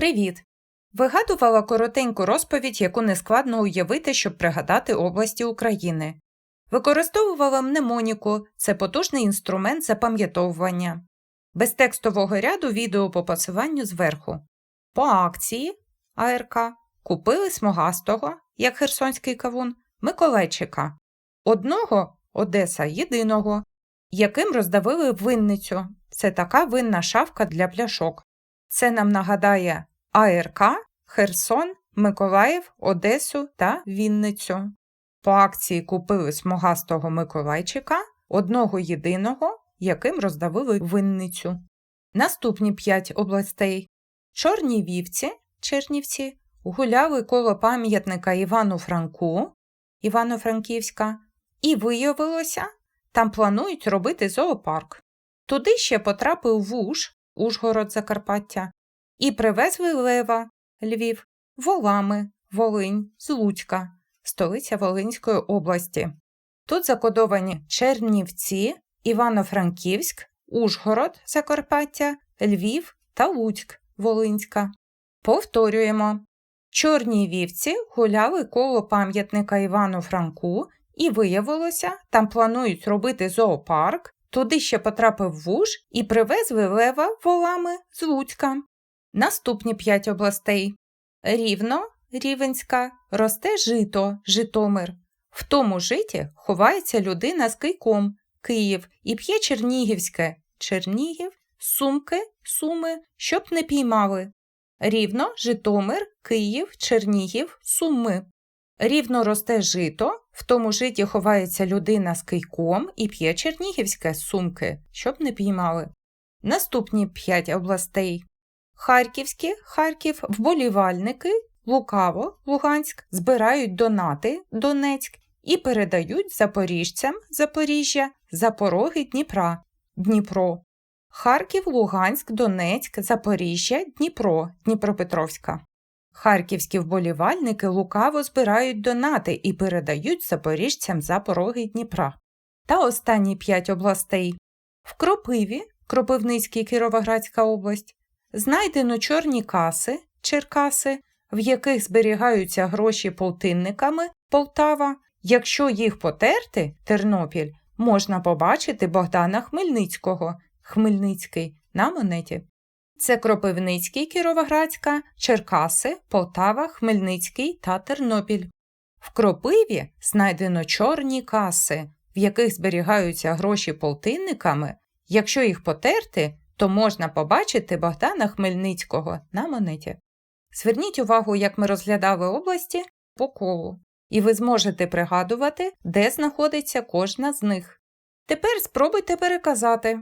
Привіт! Вигадувала коротеньку розповідь, яку нескладно уявити, щоб пригадати області України. Використовувала мнемоніку це потужний інструмент запам'ятовування. Без текстового ряду відео по посиланню зверху. По акції АРК купили смугастого, як херсонський кавун, Миколайчика, одного Одеса єдиного, яким роздавили винницю. Це така винна шавка для пляшок. Це нам нагадає АРК, Херсон, Миколаїв, Одесу та Вінницю. По акції купили смугастого Миколайчика, одного єдиного, яким роздавили винницю. Наступні п'ять областей. Чорні вівці, Чернівці, гуляли коло пам'ятника Івану Франку, Івано-Франківська, і виявилося, там планують робити зоопарк. Туди ще потрапив вуж, Ужгород Закарпаття, і привезли Лева, Львів, Волами, Волинь, з Луцька, столиця Волинської області. Тут закодовані Чернівці, Івано-Франківськ, Ужгород Закарпаття, Львів та Луцьк, Волинська. Повторюємо. Чорні вівці гуляли коло пам'ятника Івану Франку, і виявилося, там планують робити зоопарк, туди ще потрапив вуж і привезли лева волами з Луцька. Наступні п'ять областей. Рівно, Рівенська, росте жито, Житомир. В тому житі ховається людина з кийком, Київ, і п'є Чернігівське, Чернігів, сумки, суми, щоб не піймали. Рівно, Житомир, Київ, Чернігів, Суми. Рівно росте жито, в тому житі ховається людина з кийком і п'є чернігівське сумки, щоб не піймали. Наступні п'ять областей. Харківські, Харків, вболівальники, Лукаво, Луганськ збирають донати, Донецьк і передають запоріжцям Запоріжжя запороги Дніпра, Дніпро. Харків, Луганськ, Донецьк, Запоріжжя, Дніпро, Дніпропетровська. Харківські вболівальники лукаво збирають донати і передають запоріжцям за пороги Дніпра. Та останні п'ять областей. В Кропиві, Кропивницький Кіровоградська область, знайдено чорні каси, Черкаси, в яких зберігаються гроші полтинниками Полтава. Якщо їх потерти, Тернопіль, можна побачити Богдана Хмельницького, Хмельницький на монеті. Це Кропивницький, Кіровоградська, Черкаси, Полтава, Хмельницький та Тернопіль. В Кропиві знайдено чорні каси, в яких зберігаються гроші полтинниками. Якщо їх потерти, то можна побачити Богдана Хмельницького на монеті. Зверніть увагу, як ми розглядали області по колу, і ви зможете пригадувати, де знаходиться кожна з них. Тепер спробуйте переказати